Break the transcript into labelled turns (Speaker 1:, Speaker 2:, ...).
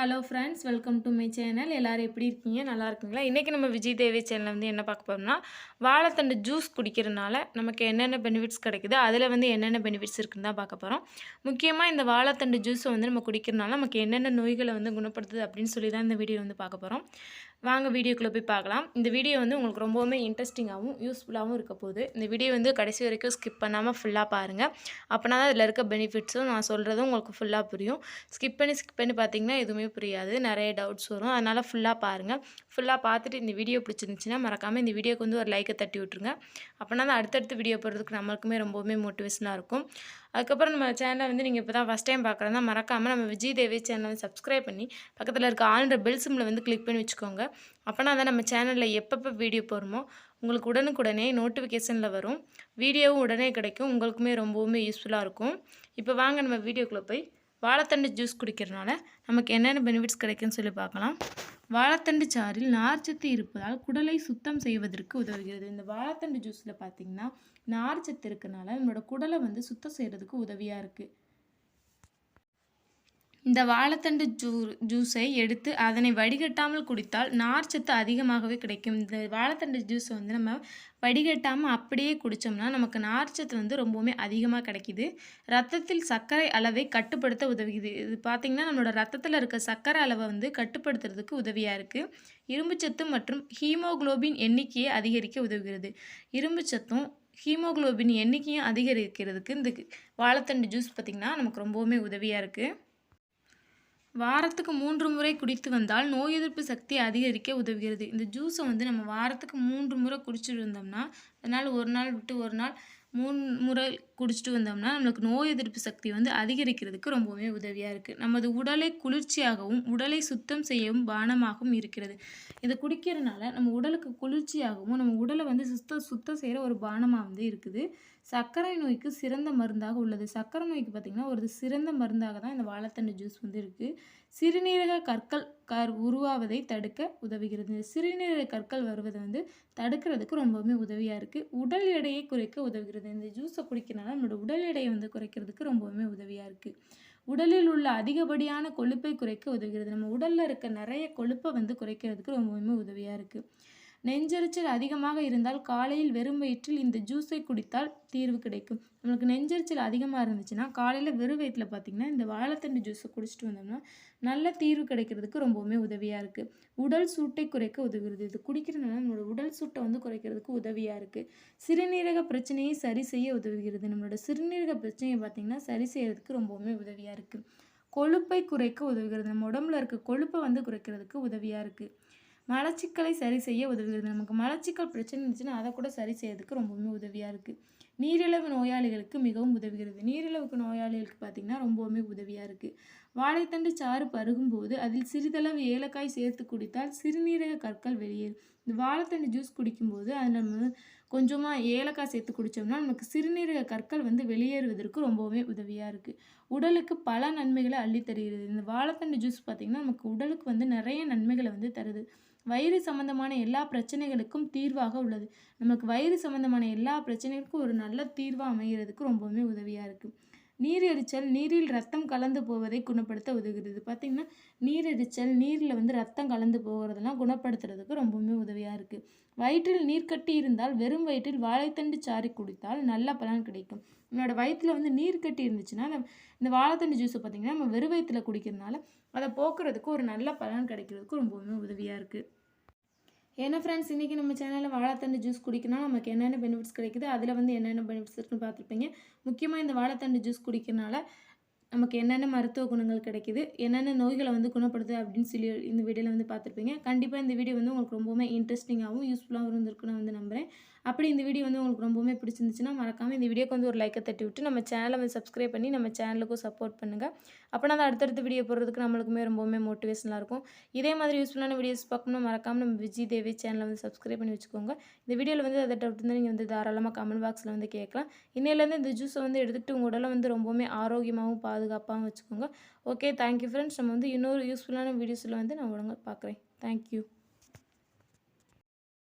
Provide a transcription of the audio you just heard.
Speaker 1: hello friends welcome to my channel எல்லோரும் எப்படி இருக்கீங்க நல்லா இருக்குங்களா இன்றைக்கி நம்ம விஜய் தேவி சேனலில் வந்து என்ன பார்க்க போகிறோம்னா வாழைத்தண்டு ஜூஸ் குடிக்கிறதுனால நமக்கு என்னென்ன பெனிஃபிட்ஸ் கிடைக்குது அதில் வந்து என்னென்ன பெனிஃபிட்ஸ் இருக்குன்னு தான் பார்க்க போகிறோம் முக்கியமாக இந்த வாழைத்தண்டு ஜூஸை வந்து நம்ம குடிக்கிறதுனால நமக்கு என்னென்ன நோய்களை வந்து குணப்படுத்துது அப்படின்னு சொல்லி தான் இந்த வீடியோ வந்து பார்க்க போகிறோம் வாங்க வீடியோக்குள்ளே போய் பார்க்கலாம் இந்த வீடியோ வந்து உங்களுக்கு ரொம்பவுமே இன்ட்ரெஸ்டிங்காகவும் யூஸ்ஃபுல்லாகவும் இருக்க போகுது இந்த வீடியோ வந்து கடைசி வரைக்கும் ஸ்கிப் பண்ணாமல் ஃபுல்லாக பாருங்கள் அப்போனா தான் இருக்க பெனிஃபிட்ஸும் நான் சொல்கிறதும் உங்களுக்கு ஃபுல்லாக புரியும் ஸ்கிப் பண்ணி ஸ்கிப் பண்ணி பார்த்தீங்கன்னா எதுவுமே புரியாது நிறைய டவுட்ஸ் வரும் அதனால் ஃபுல்லாக பாருங்கள் ஃபுல்லாக பார்த்துட்டு இந்த வீடியோ பிடிச்சிருந்துச்சின்னா மறக்காமல் இந்த வீடியோக்கு வந்து ஒரு லைக்கை தட்டி விட்ருங்க அப்படின்னா அந்த அடுத்தடுத்து வீடியோ போடுறதுக்கு நம்மளுக்குமே ரொம்பவுமே மோட்டிவேஷனாக இருக்கும் அதுக்கப்புறம் நம்ம சேனலை வந்து நீங்கள் இப்போ தான் ஃபஸ்ட் டைம் பார்க்குறதா மறக்காமல் நம்ம விஜய் தேவி சேனலை சப்ஸ்கிரைப் பண்ணி பக்கத்தில் இருக்க ஆளுன்ற பெல் சிம்மில் வந்து கிளிக் பண்ணி வச்சுக்கோங்க அப்போனா தான் நம்ம சேனலில் எப்பப்போ வீடியோ போடுமோ உங்களுக்கு உடனுக்குடனே நோட்டிஃபிகேஷனில் வரும் வீடியோவும் உடனே கிடைக்கும் உங்களுக்குமே ரொம்பவுமே யூஸ்ஃபுல்லாக இருக்கும் இப்போ வாங்க நம்ம வீடியோக்குள்ளே போய் வாழைத்தண்டு ஜூஸ் குடிக்கிறதுனால நமக்கு என்னென்ன பெனிஃபிட்ஸ் கிடைக்குன்னு சொல்லி பார்க்கலாம் வாழைத்தண்டு சாறில் நார்ச்சத்து இருப்பதால் குடலை சுத்தம் செய்வதற்கு உதவுகிறது இந்த வாழைத்தண்டு ஜூஸில் பார்த்திங்கன்னா நார்ச்சத்து இருக்கிறனால நம்மளோட குடலை வந்து சுத்தம் செய்கிறதுக்கு உதவியாக இருக்குது இந்த வாழைத்தண்டு ஜூ ஜூஸை எடுத்து அதனை வடிகட்டாமல் குடித்தால் நார்ச்சத்து அதிகமாகவே கிடைக்கும் இந்த வாழைத்தண்டு ஜூஸை வந்து நம்ம வடிகட்டாமல் அப்படியே குடித்தோம்னா நமக்கு நார்ச்சத்து வந்து ரொம்பவுமே அதிகமாக கிடைக்கிது ரத்தத்தில் சர்க்கரை அளவை கட்டுப்படுத்த உதவுகிறது இது பார்த்திங்கன்னா நம்மளோட ரத்தத்தில் இருக்க சர்க்கரை அளவை வந்து கட்டுப்படுத்துறதுக்கு உதவியாக இருக்குது இரும்புச்சத்து மற்றும் ஹீமோக்ளோபின் எண்ணிக்கையை அதிகரிக்க உதவுகிறது இரும்புச்சத்தும் ஹீமோக்ளோபின் எண்ணிக்கையும் அதிகரிக்கிறதுக்கு இந்த வாழைத்தண்டு ஜூஸ் பார்த்திங்கன்னா நமக்கு ரொம்பவுமே உதவியாக இருக்குது வாரத்துக்கு மூன்று முறை குடித்து வந்தால் நோய் எதிர்ப்பு சக்தி அதிகரிக்க உதவுகிறது இந்த ஜூஸை வந்து நம்ம வாரத்துக்கு மூன்று முறை குடிச்சிட்டு வந்தோம்னா அதனால் ஒரு நாள் விட்டு ஒரு நாள் மூணு முறை குடிச்சிட்டு வந்தோம்னா நம்மளுக்கு நோய் எதிர்ப்பு சக்தி வந்து அதிகரிக்கிறதுக்கு ரொம்பவுமே உதவியாக இருக்குது நமது உடலை குளிர்ச்சியாகவும் உடலை சுத்தம் செய்யவும் பானமாகவும் இருக்கிறது இதை குடிக்கிறதுனால நம்ம உடலுக்கு குளிர்ச்சியாகவும் நம்ம உடலை வந்து சுத்த சுத்தம் செய்கிற ஒரு பானமாக வந்து இருக்குது சர்க்கரை நோய்க்கு சிறந்த மருந்தாக உள்ளது சர்க்கரை நோய்க்கு பார்த்திங்கன்னா ஒரு சிறந்த மருந்தாக தான் இந்த வாழைத்தண்டு ஜூஸ் வந்து இருக்குது சிறுநீரக கற்கள் கர் உருவாவதை தடுக்க உதவுகிறது இந்த சிறுநீரக கற்கள் வருவதை வந்து தடுக்கிறதுக்கு ரொம்பவுமே உதவியாக இருக்குது உடல் எடையை குறைக்க உதவுகிறது இந்த ஜூஸை குடிக்கிறனால நம்மளோட உடல் எடையை வந்து குறைக்கிறதுக்கு ரொம்பவுமே உதவியாக இருக்குது உடலில் உள்ள அதிகப்படியான கொழுப்பை குறைக்க உதவுகிறது நம்ம உடலில் இருக்க நிறைய கொழுப்பை வந்து குறைக்கிறதுக்கு ரொம்பவுமே உதவியாக இருக்குது நெஞ்சரிச்சல் அதிகமாக இருந்தால் காலையில் வெறும் வயிற்றில் இந்த ஜூஸை குடித்தால் தீர்வு கிடைக்கும் நம்மளுக்கு நெஞ்சரிச்சல் அதிகமாக இருந்துச்சுன்னா காலையில் வெறும் வயிற்றில் பார்த்திங்கன்னா இந்த வாழைத்தண்டு ஜூஸை குடிச்சிட்டு வந்தோம்னா நல்ல தீர்வு கிடைக்கிறதுக்கு ரொம்பவுமே உதவியாக இருக்குது உடல் சூட்டை குறைக்க உதவுகிறது இது குடிக்கிறதுனால நம்மளோட உடல் சூட்டை வந்து குறைக்கிறதுக்கு உதவியாக இருக்குது சிறுநீரக பிரச்சனையை சரி செய்ய உதவுகிறது நம்மளோட சிறுநீரக பிரச்சனையை பார்த்திங்கன்னா சரி செய்கிறதுக்கு ரொம்பவுமே உதவியாக இருக்குது கொழுப்பை குறைக்க உதவுகிறது நம்ம உடம்புல இருக்க கொழுப்பை வந்து குறைக்கிறதுக்கு உதவியாக இருக்குது மலச்சிக்கலை சரி செய்ய உதவுகிறது நமக்கு மலச்சிக்கல் பிரச்சனை இருந்துச்சுன்னா அதை கூட சரி செய்யறதுக்கு ரொம்பவுமே உதவியாக இருக்குது நீரிழவு நோயாளிகளுக்கு மிகவும் உதவுகிறது நீரிழவுக்கு நோயாளிகளுக்கு பார்த்திங்கன்னா ரொம்பவுமே உதவியாக இருக்குது வாழைத்தண்டு சாறு பருகும்போது அதில் சிறிதளவு ஏலக்காய் சேர்த்து குடித்தால் சிறுநீரக கற்கள் வெளியேறும் இந்த வாழைத்தண்டு ஜூஸ் குடிக்கும்போது அது நம்ம கொஞ்சமாக ஏலக்காய் சேர்த்து குடித்தோம்னா நமக்கு சிறுநீரக கற்கள் வந்து வெளியேறுவதற்கு ரொம்பவே உதவியாக இருக்குது உடலுக்கு பல நன்மைகளை அள்ளித்தருகிறது இந்த வாழைத்தண்டு ஜூஸ் பார்த்திங்கன்னா நமக்கு உடலுக்கு வந்து நிறைய நன்மைகளை வந்து தருது வயிறு சம்மந்தமான எல்லா பிரச்சனைகளுக்கும் தீர்வாக உள்ளது நமக்கு வயிறு சம்மந்தமான எல்லா பிரச்சனைகளுக்கும் ஒரு நல்ல தீர்வாக அமைகிறதுக்கு ரொம்பவுமே உதவியாக இருக்குது எரிச்சல் நீரில் ரத்தம் கலந்து போவதை குணப்படுத்த உதவுகிறது பார்த்திங்கன்னா எரிச்சல் நீரில் வந்து ரத்தம் கலந்து போகிறதெல்லாம் குணப்படுத்துறதுக்கு ரொம்பவுமே உதவியாக இருக்குது வயிற்றில் நீர் கட்டி இருந்தால் வெறும் வயிற்றில் வாழைத்தண்டு சாறு குடித்தால் நல்ல பலன் கிடைக்கும் நம்மளோட வயிற்றில் வந்து நீர் கட்டி இருந்துச்சுன்னா இந்த வாழைத்தண்டு ஜூஸை பார்த்திங்கன்னா நம்ம வெறும் வயிற்றில் குடிக்கிறதுனால அதை போக்குறதுக்கு ஒரு நல்ல பலன் கிடைக்கிறதுக்கு ரொம்பவுமே உதவியாக இருக்குது ஏன்னா ஃப்ரெண்ட்ஸ் இன்றைக்கி நம்ம சேனலில் வாழைத்தண்டு ஜூஸ் குடிக்கணும் நமக்கு என்னென்ன பெனிஃபிட்ஸ் கிடைக்குது அதில் வந்து என்னென்ன பெனிஃபிட்ஸ் இருக்குன்னு பார்த்துருப்பீங்க முக்கியமாக இந்த வாழைத்தண்டு ஜூஸ் குடிக்கிறனால நமக்கு என்னென்ன மருத்துவ குணங்கள் கிடைக்குது என்னென்ன நோய்களை வந்து குணப்படுது அப்படின்னு சொல்லி இந்த வீடியோவில் வந்து பார்த்துருப்பீங்க கண்டிப்பாக இந்த வீடியோ வந்து உங்களுக்கு ரொம்பவுமே இன்ட்ரெஸ்டிங்காகவும் யூஸ்ஃபுல்லாகவும் இருந்திருக்குன்னு வந்து நம்புகிறேன் அப்படி இந்த வீடியோ வந்து உங்களுக்கு ரொம்பவுமே பிடிச்சிருந்துச்சுன்னா மறக்காமல் இந்த வீடியோக்கு வந்து ஒரு லைக்கை தட்டி விட்டு நம்ம சேனலை வந்து சப்ஸ்கிரைப் பண்ணி நம்ம சேனலுக்கும் சப்போர்ட் பண்ணுங்கள் அப்போ நான் அடுத்தடுத்த வீடியோ போடுறதுக்கு நம்மளுக்குமே ரொம்பவுமே மோட்டிவேஷனாக இருக்கும் இதே மாதிரி யூஸ்ஃபுல்லான வீடியோஸ் பார்க்கணும் மறக்காமல் நம்ம விஜய் தேவி சேனலில் வந்து சப்ஸ்கிரைப் பண்ணி வச்சுக்கோங்க இந்த வீடியோவில் வந்து அதை டவுட் வந்து நீங்கள் வந்து தாராளமாக கமெண்ட் பாக்ஸில் வந்து கேட்கலாம் இன்னையிலேருந்து இந்த ஜூஸை வந்து எடுத்துகிட்டு உங்கள் உடலை வந்து ரொம்பவுமே ஆரோக்கியமாகவும் பாதுகாப்பாகவும் வச்சுக்கோங்க ஓகே தேங்க்யூ ஃப்ரெண்ட்ஸ் நம்ம வந்து இன்னொரு யூஸ்ஃபுல்லான வீடியோஸில் வந்து நான் உடனே பார்க்குறேன் தேங்க்யூ